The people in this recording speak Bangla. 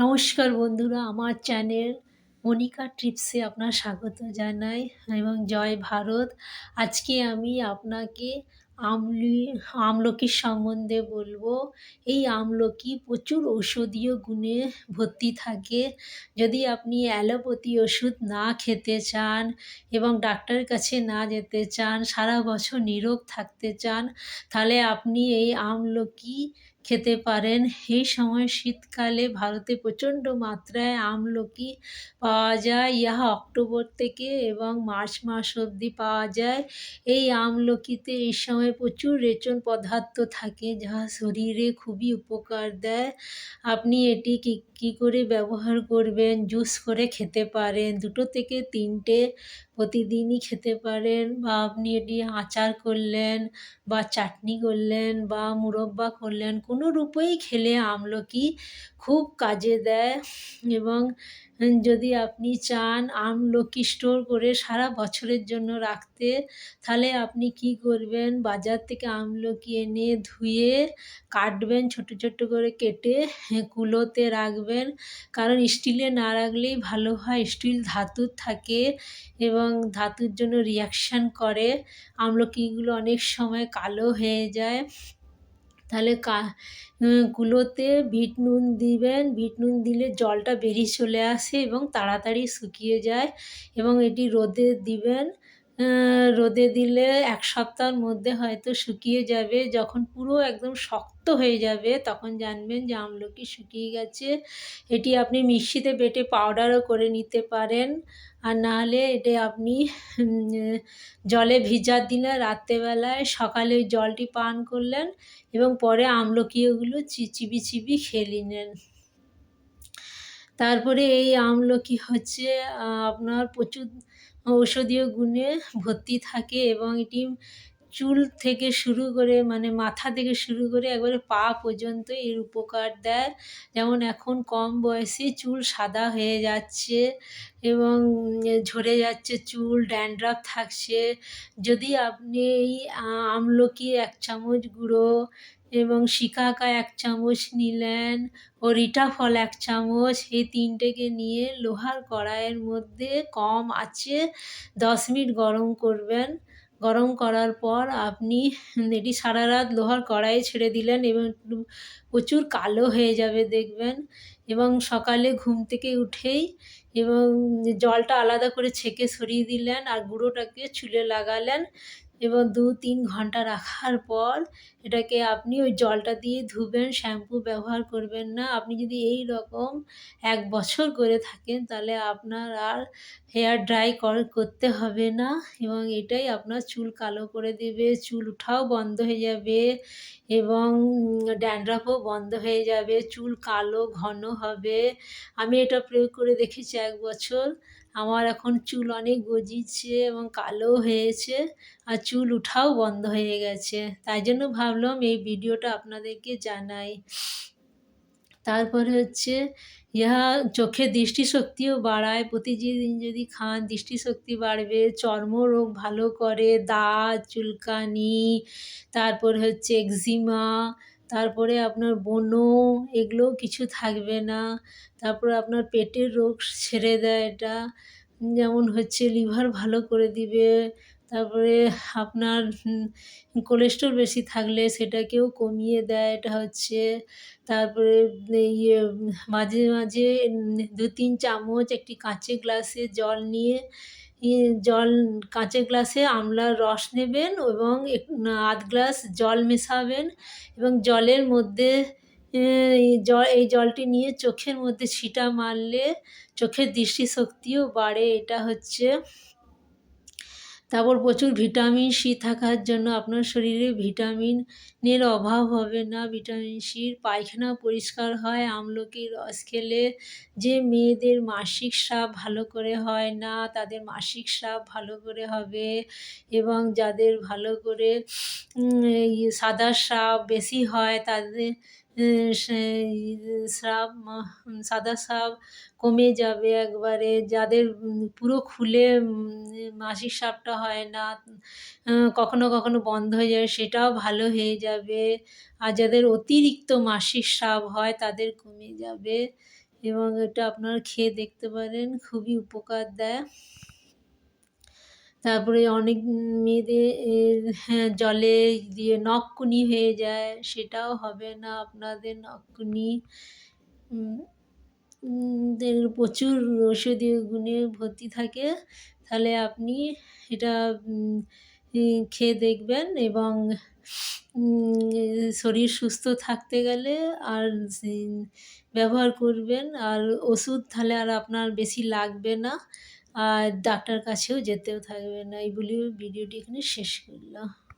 নমস্কার বন্ধুরা, আমার চ্যানেল মনিকা ট্রিপসে আপনার স্বাগত জানাই এবং জয় ভারত। আজকে আমি আপনাকে আমলি আমলকির সম্বন্ধে বলব। এই আমলকি প্রচুর ঔষধীয় গুণে ভর্তি থাকে। যদি আপনি অ্যালোপ্যাথি ওষুধ না খেতে চান এবং ডাক্তারের কাছে না যেতে চান, সারা বছর নিরোগ থাকতে চান, তাহলে আপনি এই আমলকি খেতে পারেন। এই সময় শীতকালে ভারতে প্রচণ্ড মাত্রায় আমলকি পাওয়া যায়। ইহা অক্টোবর থেকে এবং মার্চ মাস অবধি পাওয়া যায়। এই আমলকিতে এই সময় প্রচুর রেচন পদার্থ থাকে যা শরীরে খুবই উপকার দেয়। আপনি এটি কী কী করে ব্যবহার করবেন? জুস করে খেতে পারেন। দুটো থেকে তিনটে প্রতিদিনই খেতে পারেন বা আপনি এটি আচার করলেন বা চাটনি করলেন বা মুরব্বা করলেন, কোনো রূপেই খেলে আমলকি খুব কাজে দেয় এবং যদি আপনি চান আমলকি স্টোর করে সারা বছরের জন্য রাখতে, তাহলে আপনি কি করবেন? বাজার থেকে আমলকি এনে ধুয়ে কাটবেন, ছোটো ছোটো করে কেটে কুলোতে রাখবেন। কারণ স্টিলে না রাখলেই ভালো হয়। স্টিল ধাতুর থাকে এবং ধাতুর জন্য রিয়াকশান করে। আমলকিগুলো অনেক সময় কালো হয়ে যায়। তাহলে কা কুলোতে বিট নুন দিবেন। বিট নুন দিলে জলটা বেরিয়ে চলে আসে এবং তাড়াতাড়ি শুকিয়ে যায় এবং এটি রোদে দিবেন। রোদে দিলে এক সপ্তাহের মধ্যে হয়তো শুকিয়ে যাবে। যখন পুরো একদম শক্ত হয়ে যাবে, তখন জানবেন যে আমলকি শুকিয়ে গেছে। এটি আপনি মিক্সিতে বেটে পাউডারও করে নিতে পারেন। আর নাহলে এটা আপনি জলে ভিজা দিলে রাত্রেবেলায় সকালে ওই জলটি পান করলেন এবং পরে আমলকিগুলো চিবি চিবি খেয়ে নেন তারপরে এই আমলকি হচ্ছে আপনার প্রচুর ঔষধীয় গুণে ভর্তি থাকে এবং এটি চুল থেকে শুরু করে মানে মাথা থেকে শুরু করে একবারে পা পর্যন্ত এর উপকার দেয়। যেমন এখন কম বয়সে চুল সাদা হয়ে যাচ্ছে এবং ঝরে যাচ্ছে চুল, ড্যান্ড্রাফ থাকছে। যদি আপনি এই আমলকি এক চামচ গুঁড়ো এবং শিকাকা এক চামচ নিলেন ও রিটা ফল এক চামচ। এই তিনটেকে নিয়ে লোহার কড়াইয়ের মধ্যে কম আছে দশ মিনিট গরম করবেন। গরম করার পর আপনি এটি সারা রাত লোহার কড়াইয়ে ছেড়ে দিলেন এবং প্রচুর কালো হয়ে যাবে দেখবেন। এবং সকালে ঘুম থেকে উঠেই এবং জলটা আলাদা করে ছেঁকে সরিয়ে দিলেন আর গুঁড়োটাকে চুলে লাগালেন এবং দু তিন ঘণ্টা রাখার পর এটাকে আপনি ওই জলটা দিয়ে ধুবেন, শ্যাম্পু ব্যবহার করবেন না। আপনি যদি এই রকম এক বছর করে থাকেন তাহলে আপনার আর হেয়ার ড্রাই করতে হবে না এবং এটাই আপনার চুল কালো করে দেবে, চুল উঠাও বন্ধ হয়ে যাবে এবং ড্যান্ড্রাফও বন্ধ হয়ে যাবে। চুল কালো, ঘন হবে। আমি এটা প্রয়োগ করে দেখেছি এক বছর। আমার এখন চুল অনেক গজিয়েছে এবং কালো হয়েছে আর চুল উঠাও বন্ধ হয়ে গেছে। তাই জন্য ভাবলাম এই ভিডিওটা আপনাদেরকে জানাই। তারপরে হচ্ছে, ইহা চোখে দৃষ্টিশক্তিও বাড়ায়। প্রতিদিন যদি খান, দৃষ্টিশক্তি বাড়বে। চর্মরোগ ভালো করে, দাঁত, চুলকানি, তারপর হচ্ছে একজিমা তারপরে আপনার বন, এগুলো কিছু থাকবে না। তারপরে আপনার পেটের রোগ ছেড়ে দেয় এটা। যেমন হচ্ছে লিভার ভালো করে দিবে তারপরে আপনার কোলেস্ট্রল বেশি থাকলে সেটাকেও কমিয়ে দেয় এটা হচ্ছে। তারপরে ইয়ে মাঝে মাঝে দু, তিন চামচ একটি কাঁচের গ্লাসে জল নিয়ে জল কাঁচের গ্লাসে আমলার রস নেবেন এবং আধ গ্লাস জল মেশাবেন এবং জলের মধ্যে জল, এই জলটি নিয়ে চোখের মধ্যে ছিটা মারলে চোখের দৃষ্টিশক্তিও বাড়ে। এটা হচ্ছে তারপর প্রচুর ভিটামিন সি থাকার জন্য আপনার শরীরে ভিটামিনের অভাব হবে না। ভিটামিন সির পায়খানা পরিষ্কার হয় আমলকির রস খেলে যে মেয়েদের মাসিক স্রাব ভালো করে হয় না, তাদের মাসিক স্রাব ভালো করে হবে এবং যাদের ভালো করে সাদা স্রাব বেশি হয়, তাদের স্রাব সাদা স্রাব কমে যাবে একবারে। যাদের পুরো খুলে মাসিক স্রাবটা হয় না কখনো কখনো বন্ধ হয়ে যায় সেটাও ভালো হয়ে যাবে। আর যাদের অতিরিক্ত মাসিক স্রাব হয়, তাদের কমে যাবে। এবং এটা আপনারা খেয়ে দেখতে পারেন, খুবই উপকার দেয়। তারপরে অনেক মেয়েদের হ্যাঁ জলে দিয়ে নখকুনি হয়ে যায়, সেটাও হবে না আপনাদের নখকুনি। প্রচুর ঔষধীয় গুণে ভর্তি থাকে, তাহলে আপনি এটা খেয়ে দেখবেন এবং শরীর সুস্থ থাকতে গেলে আর ব্যবহার করবেন, আর ওষুধ তাহলে আর আপনার বেশি লাগবে না। আর ডাক্তার কাছেও যেতেও থাকবে না। এই বলে ভিডিওটি এখানে শেষ করলাম।